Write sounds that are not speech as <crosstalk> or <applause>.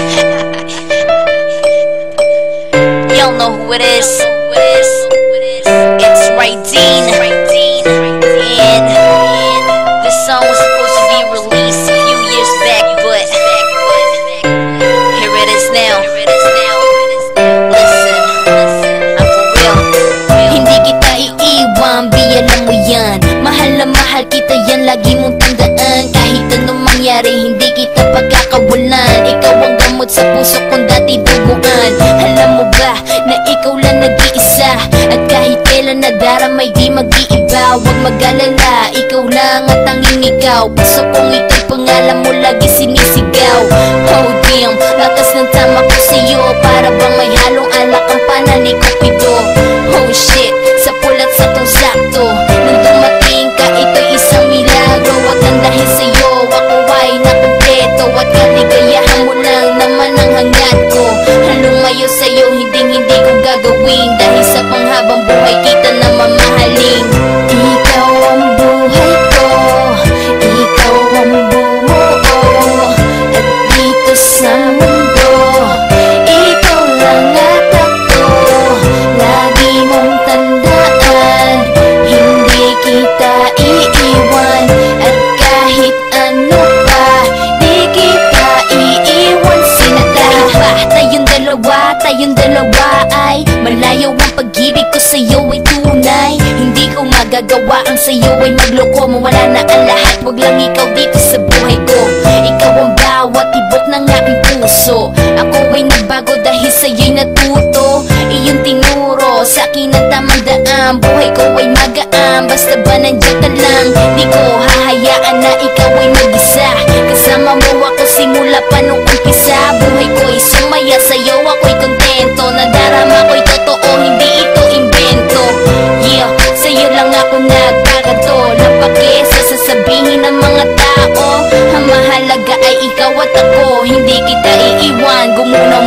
<laughs> Y'all know who it is. It's Raydeen. And this song was supposed to be released a few years back, but here it is now. Listen, I'm for real. Hindi kita iiwan, bi alam mo Mahal na mahal kita yan, lagi mong tandaan Kahit anong mangyari, hindi kita pagkakawalan Ikaw ang gamot sa puso kong dati duguan Alam mo ba, na ikaw lang nag-iisa? At kahit kailan nadaramay di mag-iiba. Huwag mag-alala, ikaw lang at tanging ikaw Puso kong ito'y pangalan mo lagi sinisigaw ano pa Di kita iiwan Sinadahil pa tayong dalawa Tayong dalawa ay Malayo ang pag-ibig ko sa'yo ay tunay. Hindi ko magagawa ang sa'yo ay magloko Mawala na ang lahat. Huwag lang ikaw dito sa buhay ko. Ikaw ang bawat tibok ng aking puso. Ako ay nagbago dahil sa'yo'y natuto. Iyong tinuro sa akin ang tamang daan. Buhay ko ay magaan Basta simula pa nung umpisa Buhay ko ay sumaya sa'yo. Ako'y kontento Nadarama ko'y totoo hindi ito invento Yeah, sa'yo lang ako nagkakato Lapake sa sasabihin ng mga tao. Ang mahalaga ay ikaw at ako Hindi kita iiwan. Gumunaw